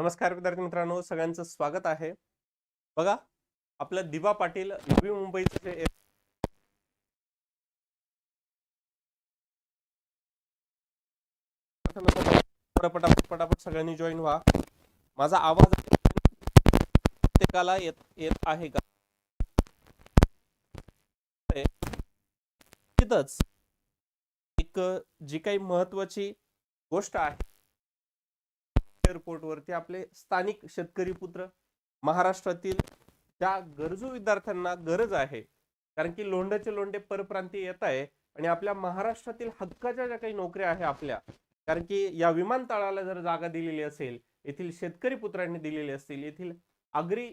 नमस्कार विद्यार्थी मित्रांनो सगळ्यांचं स्वागत आहे. बघा आपलं दिवा पाटील नवी मुंबईचं जे पटापट पटापट सगळ्यांनी जॉईन व्हा. माझा आवाज प्रत्येकाला येत येत आहे का? तिथंच एक जी काही महत्वाची गोष्ट आहे एअरपोर्टवरती आपले स्थानिक शेतकरी पुत्र महाराष्ट्रातील ज्या गरजू विद्यार्थ्यांना गरज आहे कारण की लोंढ्याचे लोंढे परप्रांतीय येत आहे आणि आपल्या महाराष्ट्रातील हक्काच्या ज्या काही नोकऱ्या आहे आपल्या कारण की या विमानतळाला जर जागा दिलेली असेल येथील शेतकरी पुत्रांनी दिलेली असतील येथील आगरी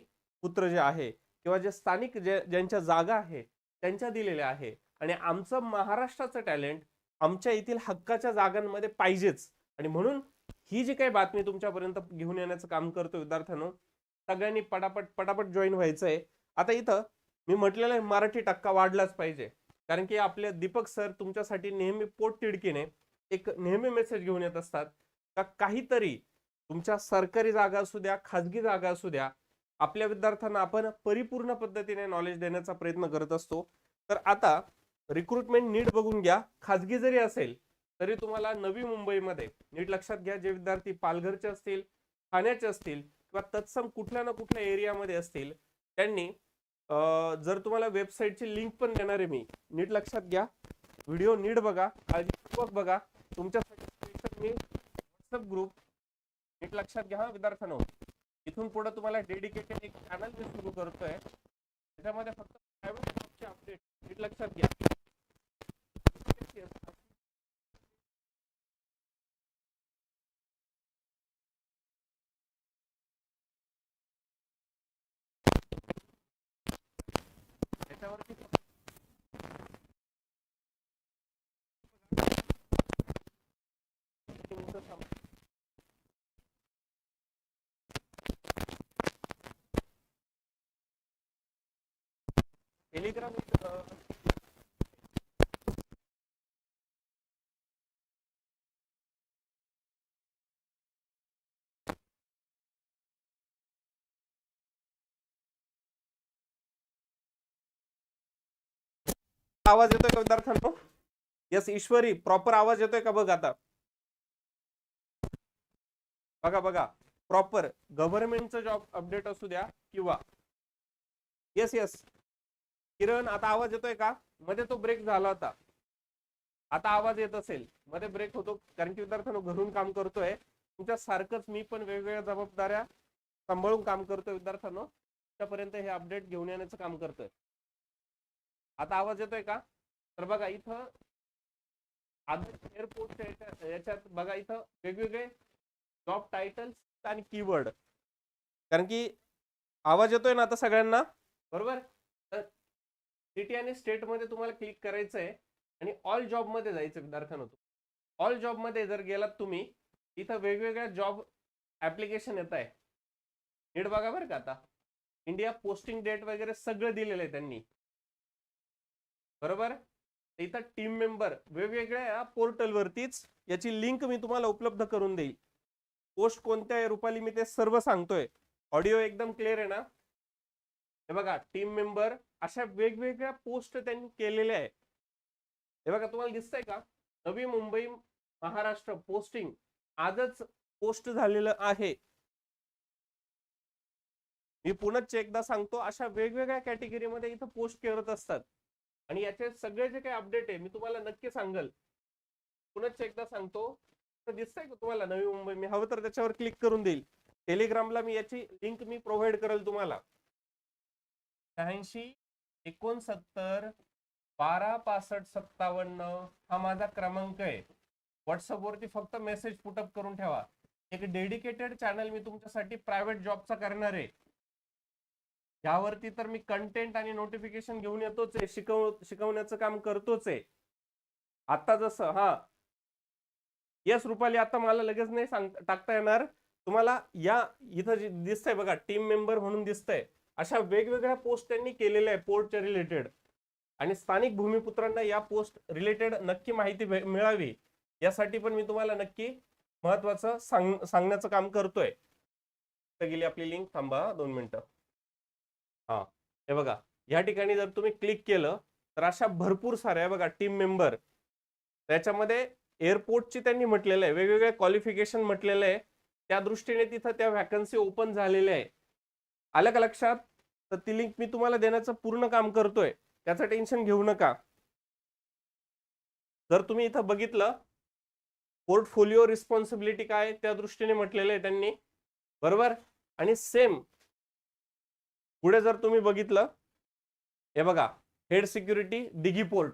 पुत्र जे आहे किंवा जे स्थानिक जे ज्यांच्या जागा आहे त्यांच्या दिलेल्या आहे. आणि आमचं महाराष्ट्राचं टॅलेंट आमच्या येथील हक्काच्या जागांमध्ये पाहिजेच. आणि म्हणून ही जी काही बातमी तुमच्यापर्यंत घेऊन येण्याचं काम करतो विद्यार्थ्यांनो सगळ्यांनी पटापट पटापट जॉईन व्हायचंय. आता इथं मी म्हटलेलं आहे मराठी टक्का वाढलाच पाहिजे. कारण की आपले दीपक सर तुमच्यासाठी नेहमी पोट तिडकीने एक नेहमी मेसेज घेऊन येत असतात. का काहीतरी तुमच्या सरकारी जागा असू द्या खाजगी जागा असू द्या आपल्या विद्यार्थ्यांना आपण परिपूर्ण पद्धतीने नॉलेज देण्याचा प्रयत्न करत असतो. तर आता रिक्रुटमेंट नीट बघून घ्या. खाजगी जरी असेल तरी तुम्हाला नवी मुंबईमध्ये नीट लक्षात घ्या जे विद्यार्थी पालघरचे असतील ठाण्याचे असतील किंवा तत्सम कुठल्या ना कुठल्या एरियामध्ये असतील त्यांनी जर तुम्हाला वेबसाईटची लिंक पण देणार आहे मी नीट लक्षात घ्या. व्हिडिओ नीट बघा काळजीपूर्वक बघा. तुमच्यासाठी स्पेशल मी व्हॉट्सअप ग्रुप नीट लक्षात घ्या हा विद्यार्थ्यांनो. इथून पुढे तुम्हाला डेडिकेटेड एक चॅनल मी सुरू करतोय. त्याच्यामध्ये फक्त प्रायव्हेट जॉबचे अपडेट नीट लक्षात घ्या. టెలిగ్రామ్ आवाज येतोय का विद्यार्थ्यांनो? यस ईश्वरी प्रॉपर आवाज येतोय का बघ आता? बघा बघा. प्रॉपर गव्हर्नमेंटचं जॉब अपडेट असू द्या किंवा येस येस किरण आता आवाज येतोय का? मध्ये तो ब्रेक झाला होता. आता आवाज येत असेल. मध्ये ब्रेक होतो. कारण की विद्यार्थ्यांनो घरून काम करतोय. तुमच्या सारखंच मी पण वेगवेगळ्या जबाबदाऱ्या सांभाळून काम करतोय विद्यार्थ्यांनो. त्यापर्यंत हे अपडेट घेऊन येण्याचं काम करतोय. आता आवाज येतोय का? तर बघा इथं आदर्श एअरपोर्टच्या याच्यात बघा इथं वेगवेगळे जॉब टायटल्स आणि कीवर्ड कारण की आवाज येतोय ना आता सगळ्यांना? बरोबर? तर सिटी आणि स्टेटमध्ये तुम्हाला क्लिक करायचं आहे आणि ऑल जॉबमध्ये जायचं विद्यार्थ्यांनो. ऑल जॉबमध्ये जर गेलात तुम्ही इथं वेगवेगळ्या जॉब ऍप्लिकेशन येत आहे नीट बघा बरं का आता. इंडिया पोस्टिंग डेट वगैरे सगळं दिलेलं आहे त्यांनी. बरोबर? इथं टीम मेंबर वेगवेगळ्या पोर्टल वरतीच याची लिंक मी तुम्हाला उपलब्ध करून देईल. पोस्ट कोणत्या रूपाली रुपाली मी ते सर्व सांगतोय. ऑडिओ एकदम क्लिअर आहे ना? हे बघा टीम मेंबर अशा वेगवेगळ्या पोस्ट त्यांनी केलेल्या आहे हे बघा तुम्हाला दिसतंय का? नवी मुंबई महाराष्ट्र पोस्टिंग आजच पोस्ट झालेलं आहे. मी पुन्हा एकदा सांगतो अशा वेगवेगळ्या कॅटेगरीमध्ये इथं पोस्ट करत असतात. आणि याचे सगळे जे काही अपडेट आहे मी तुम्हाला नक्की सांगल. पुनश्च एकदा सांगतो. तर दिसतंय का तुम्हाला नवी मुंबई? मी हवं तर त्याच्यावर क्लिक करून देईल. टेलिग्रामला मी याची लिंक मी प्रोव्हाइड करेल तुम्हाला. शहाऐंशी एकोणसत्तर बारा पासष्ट सत्तावन्न हा माझा क्रमांक आहे. व्हॉट्सअप वरती फक्त मेसेज पुटअप करून ठेवा. एक डेडिकेटेड चॅनल मी तुमच्यासाठी प्रायव्हेट जॉबचा करणार आहे. यावरती तर मी कंटेंट आणि नोटिफिकेशन घेऊन येतोच आहे शिकव शिकवण्याचं काम करतोच आहे. आता जसं हा. येस रुपाली आता मला लगेच नाही सांग टाकता येणार. तुम्हाला या इथं जे दिसतंय बघा टीम मेंबर म्हणून दिसतंय. अशा वेगवेगळ्या पोस्ट त्यांनी केलेल्या आहे पोर्टच्या रिलेटेड आणि स्थानिक भूमिपुत्रांना या पोस्ट रिलेटेड नक्की माहिती मिळावी. यासाठी पण मी तुम्हाला नक्की महत्वाचं सांग सांगण्याचं काम करतोय. गेली आपली लिंक थांबा दोन मिनिटं. हा. हे बघा या ठिकाणी जर तुम्ही क्लिक केलं तर अशा भरपूर साऱ्या बघा टीम मेंबर त्याच्यामध्ये एअरपोर्टची त्यांनी म्हटलेलं आहे वेगवेगळे क्वालिफिकेशन म्हटलेलं आहे. त्या दृष्टीने तिथं त्या व्हॅकन्सी ओपन झालेल्या आहे आलं का लक्षात? तर ती लिंक मी तुम्हाला देण्याचं पूर्ण काम करतोय. त्याचं टेन्शन घेऊ नका. जर तुम्ही इथं बघितलं पोर्टफोलिओ रिस्पॉन्सिबिलिटी काय त्या दृष्टीने म्हटलेलं आहे त्यांनी. बरोबर? आणि सेम पुढे जर तुम्ही बघितलं हे बघा हेड सिक्युरिटी दिघी पोर्ट.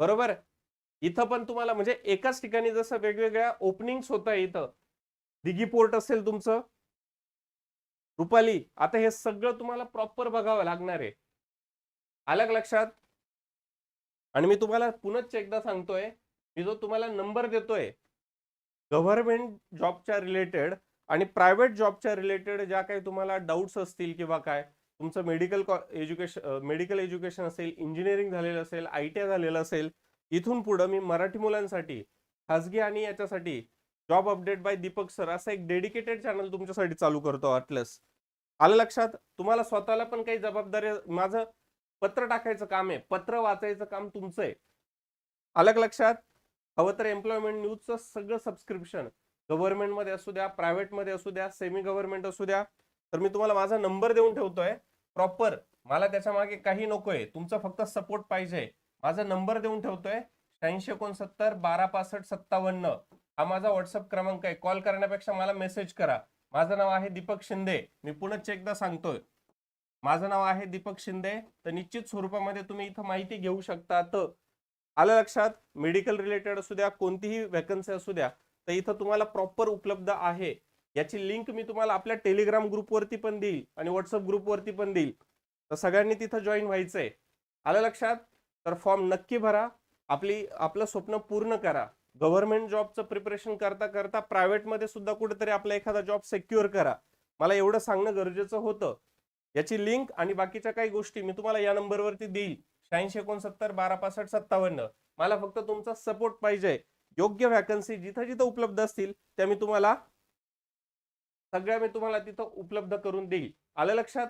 बरोबर? इथं पण तुम्हाला म्हणजे एकाच ठिकाणी जसं वेगवेगळ्या ओपनिंग्स होत आहे इथं. दिघी पोर्ट असेल तुमचं. रुपाली आता हे सगळं तुम्हाला प्रॉपर बघावं लागणार आहे. आलं लक्षात? आणि मी तुम्हाला पुनच एकदा सांगतोय मी जो तुम्हाला नंबर देतोय गव्हर्नमेंट जॉबच्या रिलेटेड आणि प्रायव्हेट जॉबच्या रिलेटेड ज्या काही तुम्हाला डाऊट्स असतील किंवा काय तुमचं मेडिकल एज्युकेशन मेडिकल एज्युकेशन असेल इंजिनिअरिंग झालेलं असेल आय टी आय झालेलं असेल इथून पुढं मी मराठी मुलांसाठी खाजगी आणि याच्यासाठी job update by Deepak sir असं एक डेडिकेटेड चॅनल तुमच्यासाठी चालू करतो अटलस आलं लक्षात? तुम्हाला स्वतःला पण काही जबाबदारी माझं पत्र टाकायचं काम आहे पत्र वाचायचं काम तुमचं आहे. आलं लक्षात? हवं तर एम्प्लॉयमेंट न्यूजचं सगळं सबस्क्रिप्शन गव्हर्नमेंटमध्ये असू द्या प्रायव्हेटमध्ये असू द्या सेमी गव्हर्नमेंट असू द्या तर मी तुम्हाला माझा नंबर देऊन ठेवतोय. प्रॉपर मला त्याच्यामागे काही नकोय. तुमचा फक्त सपोर्ट पाहिजे. माझा नंबर देऊन ठेवतोय. शहाऐंशी एकोणसत्तर बारा पासष्ट सत्तावन्न. हा माझा व्हॉट्सअप क्रमांक आहे. कॉल करण्यापेक्षा मला मेसेज करा. माझं नाव आहे दीपक शिंदे. मी पुन्हा एकदा सांगतोय. माझं नाव आहे दीपक शिंदे. तर निश्चित स्वरूपामध्ये तुम्ही इथं माहिती घेऊ शकता तर आलं लक्षात? मेडिकल रिलेटेड असू द्या कोणतीही वॅकन्सी असू द्या. तर इथं तुम्हाला प्रॉपर उपलब्ध आहे. याची लिंक मी तुम्हाला आपल्या टेलिग्राम ग्रुपवरती पण देईल आणि व्हॉट्सअप ग्रुपवरती पण देईल. तर सगळ्यांनी तिथं जॉईन व्हायचंय. आलं लक्षात? तर फॉर्म नक्की भरा. आपली आपलं स्वप्न पूर्ण करा. गव्हर्नमेंट जॉबचं प्रिपरेशन करता करता प्रायव्हेटमध्ये सुद्धा कुठेतरी आपला एखादा जॉब सेक्युअर करा. मला एवढं सांगणं गरजेचं होतं. याची लिंक आणि बाकीच्या काही गोष्टी मी तुम्हाला या नंबरवरती देईल. शहाऐंशी एकोणसत्तर बारा पासष्ट सत्तावन्न. मला फक्त तुमचा सपोर्ट पाहिजे. योग्य व्हॅकन्सी जिथं जिथं उपलब्ध असतील त्या मी तुम्हाला सगळ्या मी तुम्हाला तिथं उपलब्ध करून देईल. आलं लक्षात?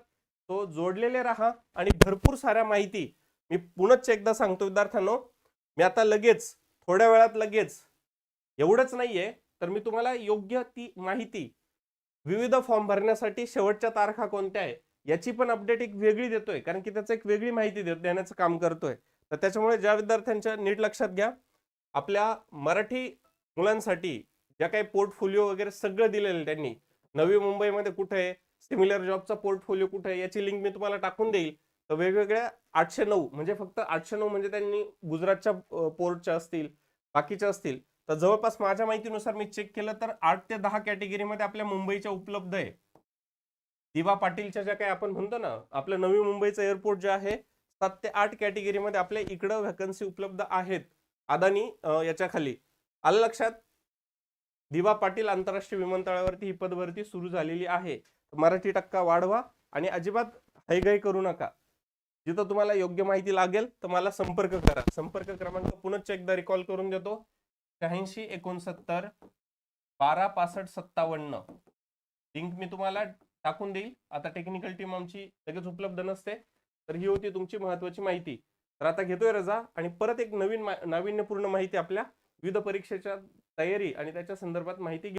तो जोडलेले राहा आणि भरपूर साऱ्या माहिती मी पुनच एकदा सांगतो विद्यार्थ्यांनो. मी आता लगेच थोड्या वेळात लगेच एवढंच नाहीये तर मी तुम्हाला योग्य ती माहिती विविध फॉर्म भरण्यासाठी शेवटच्या तारखा कोणत्या आहे याची पण अपडेट एक वेगळी देतोय कारण की त्याचं एक वेगळी माहिती देण्याचं काम करतोय. तर त्याच्यामुळे ज्या विद्यार्थ्यांच्या नीट लक्षात घ्या. आपल्या मराठी मुलांसाठी ज्या काही पोर्टफोलिओ वगैरे सगळं दिलेलं आहे त्यांनी. नवी मुंबईमध्ये कुठे आहे? सिमिलर जॉबचा पोर्टफोलिओ कुठे आहे? याची लिंक मी तुम्हाला टाकून देईल. तर वेगवेगळ्या आठशे नऊ म्हणजे फक्त आठशे नऊ म्हणजे त्यांनी गुजरातच्या पोर्टच्या असतील बाकीच्या असतील. तर जवळपास माझ्या माहितीनुसार मी चेक केलं तर आठ ते दहा कॅटेगरीमध्ये आपल्या मुंबईच्या उपलब्ध आहे. दिवा पाटीलच्या ज्या काही आपण म्हणतो ना आपलं नवी मुंबईचं एअरपोर्ट जे आहे सात ते आठ कॅटेगरीमध्ये आपल्या इकडं व्हॅकन्सी उपलब्ध आहेत. अदानी याच्याखाली. याच्या खाली आलं लक्षात? दिवा पाटील आंतरराष्ट्रीय विमानतळावरती ही पदभरती सुरू झालेली आहे. मराठी टक्का वाढवा आणि अजिबात हैगाई करू नका. जिथं तुम्हाला योग्य माहिती लागेल तर मला संपर्क करा. संपर्क क्रमांक पुनश्च एकदा रिकॉल करून देतो. शहाऐंशी एकोणसत्तर बारा पासष्ट सत्तावन्न. लिंक मी तुम्हाला टाकून देईल. आता टेक्निकल टीम आमची लगेच उपलब्ध नसते तर ही होती तुमची महत्वाची माहिती. तर आता घेतोय रजा आणि परत एक नवीन मा- नाविन्यपूर्ण माहिती आपल्या विविध परीक्षेच्या तयारी आणि त्याच्या संदर्भात माहिती